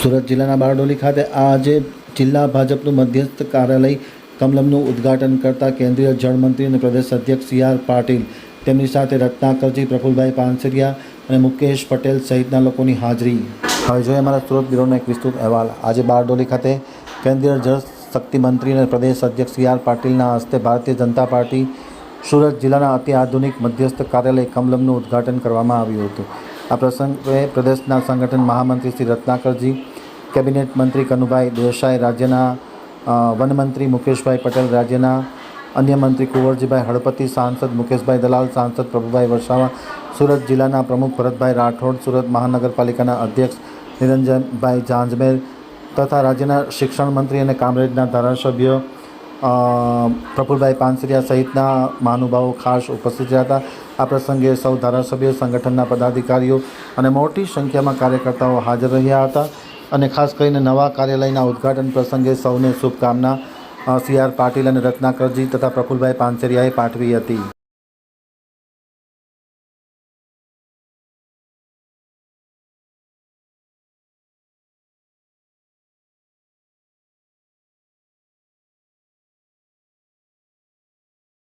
સુરત જિલ્લાના બારડોલી ખાતે આજે જિલ્લા ભાજપનું મધ્યસ્થ કાર્યાલય કમલમનું ઉદ્ઘાટન કરતા કેન્દ્રીય જળમંત્રી અને પ્રદેશ અધ્યક્ષ સી આર પાટીલ તેમની સાથે રત્નાકરજી પ્રફુલભાઈ પાનસરિયા અને મુકેશ પટેલ સહિતના લોકોની હાજરી. હવે જોઈએ અમારા સુરત બ્યુરોનો એક વિસ્તૃત અહેવાલ. આજે બારડોલી ખાતે કેન્દ્રીય જળ શક્તિ મંત્રી અને પ્રદેશ અધ્યક્ષ સી આર પાટીલના હસ્તે ભારતીય જનતા પાર્ટી સુરત જિલ્લાના અતિ આધુનિક મધ્યસ્થ કાર્યાલય કમલમનું ઉદ્ઘાટન કરવામાં આવ્યું હતું. આ પ્રસંગે પ્રદેશના સંગઠન મહામંત્રી શ્રી રત્નાકરજી કેબિનેટ મંત્રી કનુભાઈ દેસાઈ રાજ્યના વનમંત્રી મુકેશભાઈ પટેલ રાજ્યના, અન્ય મંત્રી કુંવરજીભાઈ હળપતિ, સાંસદ મુકેશભાઈ દલાલ, સાંસદ પ્રભુભાઈ વસાવા સુરત જિલ્લાના પ્રમુખ ભરતભાઈ રાઠોડ, સુરત મહાનગરપાલિકાના અધ્યક્ષ નિરંજનભાઈ જાંજમેર તથા રાજ્યના શિક્ષણ મંત્રી અને કામરેજના ધારાસભ્યો પ્રફુલભાઈ પાનસરિયા સહિતના મહાનુભાવો ખાસ ઉપસ્થિત રહ્યા હતા. આ પ્રસંગે સૌ ધારાસભ્યો, સંગઠનના પદાધિકારીઓ અને મોટી સંખ્યામાં કાર્યકર્તાઓ હાજર રહ્યા હતા. અને ખાસ કરીને નવા કાર્યાલયના ઉદ્ઘાટન પ્રસંગે સૌને શુભકામના સી આર પાટીલ અને રત્નાકરજી તથા પ્રફુલભાઈ પાનસરિયાએ પાઠવી હતી.